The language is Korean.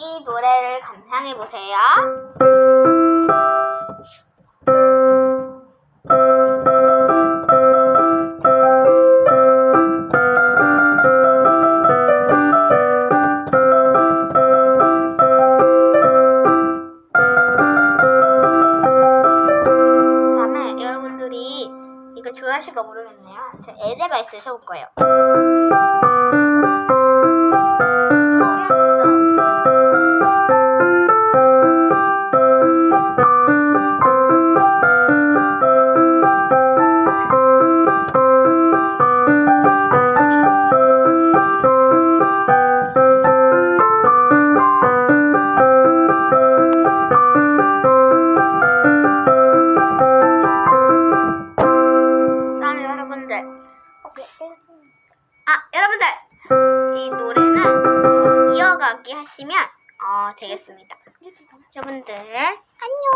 이 노래를 감상해 보세요. 여러분들이 이거 좋아하실까 모르겠네요. 제 에델바이스 쳐볼 거예요. 아 여러분들 이 노래는 어, 이어가기 하시면 어, 되겠습니다. 여러분들 안녕.